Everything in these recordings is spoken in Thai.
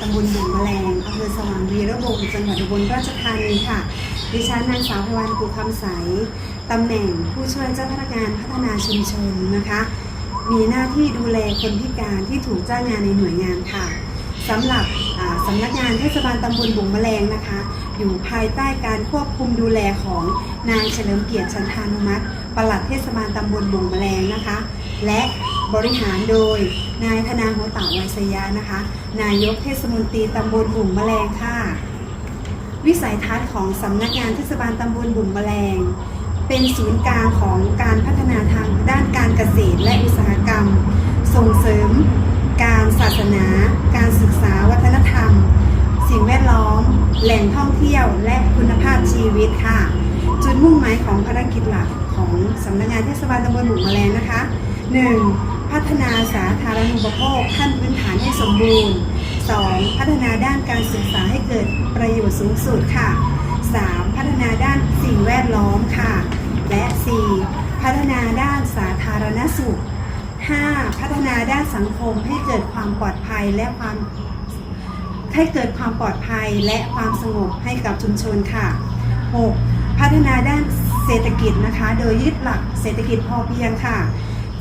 ตำบลบ่งแมลงอำเภอสว่างวีระบกจังหวัดอุบลราชธานีค่ะ ดิฉันนางสาวพวันกุคำใสตำแหน่งผู้ช่วยเจ้าพนักงานพัฒนาชุมชนนะคะ มีหน้าที่ดูแลคนพิการที่ถูกจ้างงานในหน่วยงานค่ะสำหรับสำนักงานเทศบาลตำบลบุงแมลงนะคะ อยู่ภายใต้การควบคุมดูแลของนายเฉลิมเกียรติชันทานุมัติปลัดเทศบาลตำบลบุงแมลงนะคะ และ บริหารโดย นายธนาหัวเต่าไวยสยานะคะ นายกเทศมนตรีตำบลบุงแมลงค่ะ วิสัยทัศน์ของสำนักงานเทศบาลตำบลบุ่มแมลง เป็นศูนย์กลางของการพัฒนาทางด้านการเกษตรและอุตสาหกรรม ส่งเสริม การศาสนา การศึกษาวัฒนธรรม สิ่งแวดล้อม แหล่งท่องเที่ยวและคุณภาพชีวิตค่ะ จุดมุ่งหมายของภารกิจหลักของสำนักงานเทศบาลตำบลบุ่มแมลงนะคะ 1. พัฒนาสาธารณูปโภคขั้นพื้นฐานให้สมบูรณ์ 2. พัฒนาด้านการศึกษาให้เกิดประโยชน์สูงสุดค่ะ 3. พัฒนาด้านสิ่งแวดล้อมค่ะ และ 4. พัฒนาด้านสาธารณสุข 5. พัฒนาด้านสังคมให้เกิดความปลอดภัยและความให้เกิดความปลอดภัยและความสงบให้กับชุมชนค่ะ 6. พัฒนาด้านเศรษฐกิจนะคะ โดยยึดหลักเศรษฐกิจพอเพียงค่ะ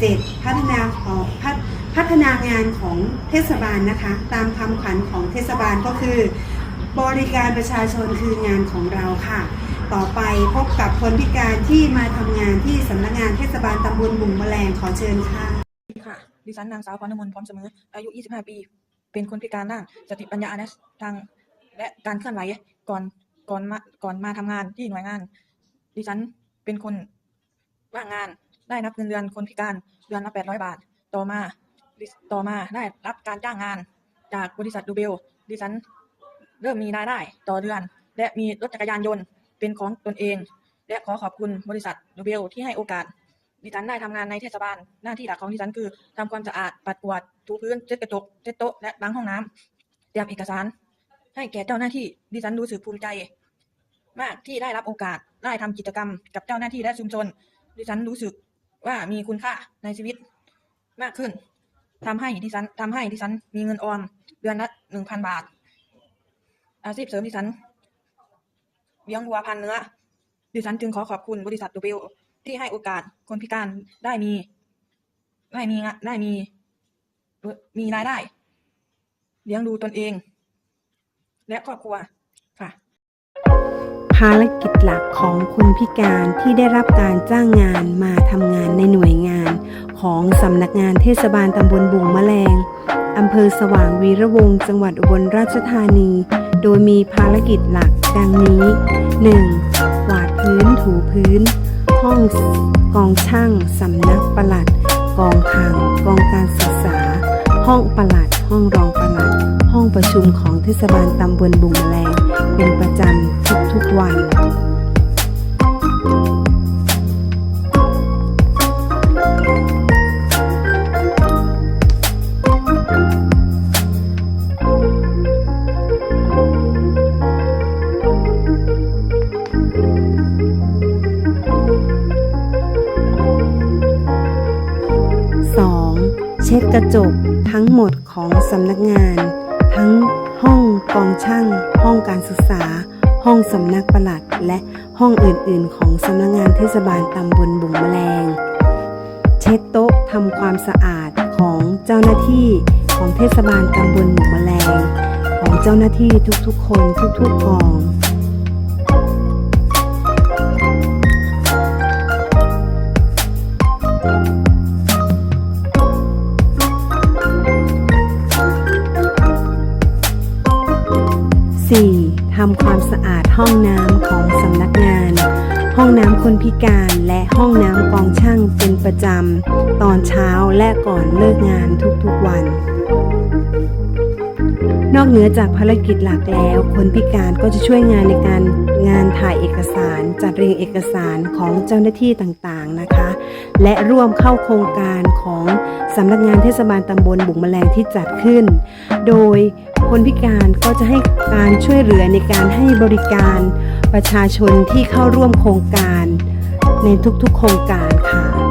7. พัฒนาของพัฒพัฒนางานของเทศบาลนะคะ ตามคำขวัญของเทศบาลก็คือ บริการประชาชนคืองานของเราค่ะ ต่อไปพบกับคนพิการที่มาทำงานที่สำนักงานเทศบาลตำบลบุ่งแมลงขอเชิญค่ะ ค่ะ ดิฉันนางสาวพรณมนพร้อมเสมอ อายุ 25 ปี เป็นคนพิการด้านสติปัญญาและทางและการเคลื่อนไหวก่อนก่อนมาก่อนมาทำงานที่หน่วยงาน ดิฉันเป็นคนว่างงาน ได้รับเงินเดือนคนพิการเดือนละ800บาท ต่อมา ต่อมาได้รับการจ้างงาน จากบริษัทดูเบลดิฉันเริ่มมีรายได้ต่อเดือน และมีรถจักรยานยนต์เป็นของตนเอง และขอขอบคุณบริษัทดูเบลที่ให้โอกาสดิฉันได้ทำงานในเทศบาลหน้าที่หลักของดิฉันคือทำความสะอาดปัดกวาดถูพื้นเช็ดกระจกเช็ดโต๊ะและล้างห้องน้ำเตรียมเอกสาร ให้แก่เจ้าหน้าที่ดิฉันรู้สึกภูมิใจ มากที่ได้รับโอกาสได้ทำกิจกรรมกับเจ้าหน้าที่และชุมชนดิฉันรู้สึก ว่ามีคุณค่าในชีวิตมากขึ้นทำให้ดิฉันทำให้ดิฉันมีเงินออมเดือนละหนึ่งพันบาท อาชีพเสริมดิฉันเลี้ยงวัวพันเนื้อดิฉันจึงขอขอบคุณบริษัทดูเบลที่ให้โอกาสคนพิการได้มี ได้มีงะได้มี มีรายได้ เลี้ยงดูตนเอง และครอบครัวค่ะ ภารกิจหลักของคนพิการที่ได้รับการจ้างงานมาทำงานในหน่วยงาน ของสำนักงานเทศบาลตำบลบุงมะแรงอำเภอสว่างวีระวงศ์จังหวัดอุบลราชธานี โดยมีภารกิจหลักดังนี้ 1. กวาดพื้นถูพื้น ห้องกองช่างสำนักประหลัด กองขังกองการศึกษา ห้องประหลัด ห้องรองประหลัด ห้องประชุมของเทศบาลตำบลบุงแมลงเป็นประจำ ทุกวัน 2. เช็ดกระจกทั้งหมดของสำนักงาน ทั้งห้องกองช่าง ห้องการศึกษา ห้องสำนักปลัด และห้องอื่นๆ ของสำนักงานเทศบาลตำบลบุงแมลง เช็ดโต๊ะทำความสะอาดของเจ้าหน้าที่ของเทศบาลตำบลบุงแมลง ของเจ้าหน้าที่ทุกๆ คนทุกๆกอง 4. ทำความสะอาดห้องน้ำของสำนักงาน ห้องน้ำคนพิการและห้องน้ำกองช่างเป็นประจำตอนเช้าและก่อนเลิกงานทุกๆวัน นอกเหนือจากภารกิจหลักแล้ว คนพิการก็จะช่วยงานในการงานถ่ายเอกสาร จัดเรียงเอกสารของเจ้าหน้าที่ต่างๆนะคะ และร่วมเข้าโครงการของสำนักงานเทศบาลตำบลบุงแมลงที่จัดขึ้น โดยคนพิการก็จะให้การช่วยเหลือในการให้บริการประชาชนที่เข้าร่วมโครงการ ในทุกๆโครงการค่ะ